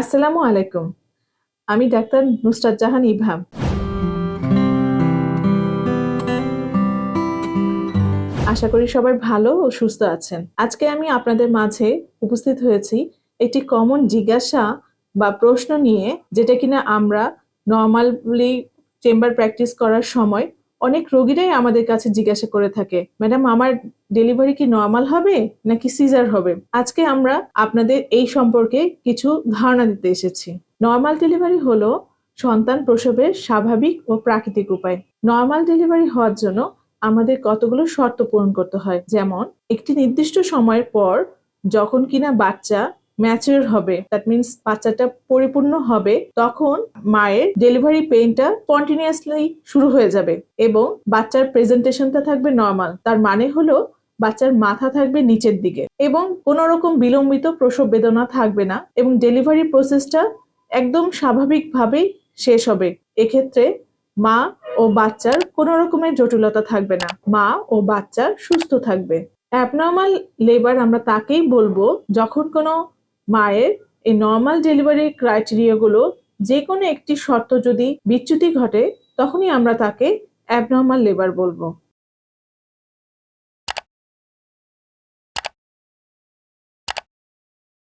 আসসালামু আলাইকুম। আমি ডাক্তার নুসরাত জাহান ইভাম। আশা করি সবাই ভালো ও সুস্থ আছেন। আজকে আমি আপনাদের মাঝে উপস্থিত হয়েছি একটি কমন জিজ্ঞাসা বা প্রশ্ন নিয়ে, যেটা কিনা আমরা নর্মালি চেম্বার প্র্যাকটিস করার সময় অনেক রোগীরাই আমাদের কাছে জিজ্ঞাসা করে থাকে, ম্যাডাম, আমার ডেলিভারি কি নর্মাল হবে নাকি সিজার হবে? আজকে আমরা আপনাদের এই সম্পর্কে কিছু ধারণা দিতে এসেছি। নর্মাল ডেলিভারি হলো সন্তান প্রসবের স্বাভাবিক ও প্রাকৃতিক উপায়। নর্মাল ডেলিভারি হওয়ার জন্য আমাদের কতগুলো শর্ত পূরণ করতে হয়? যেমন, একটি নির্দিষ্ট সময়ের পর যখন কিনা বাচ্চা ম্যাচিওর হবে দ্যাট মিন্স বাচ্চাটা পরিপূর্ণ হবে, তখন মায়ের ডেলিভারি পেইনটা কন্টিনিউয়াসলি শুরু হয়ে যাবে এবং বাচ্চার প্রেজেন্টেশনটা থাকবে নর্মাল তার মানে হলো বাচ্চার মাথা থাকবে নিচের দিকে এবং কোনো রকম বিলম্বিত প্রসব বেদনা থাকবে না এবং ডেলিভারি প্রসেসটা একদম স্বাভাবিকভাবেই শেষ হবে। এক্ষেত্রে মা ও বাচ্চার কোনো রকমের জটিলতা থাকবে না, মা ও বাচ্চা সুস্থ থাকবে। অ্যাবনর্মাল লেবার আমরা তাকেই বলব, যখন কোনো মায়ের এই নর্মাল ডেলিভারি ক্রাইটেরিয়াগুলো যে কোনো একটি শর্ত যদি বিচ্যুতি ঘটে, তখনই আমরা তাকে অ্যাবনর্মাল লেবার বলব।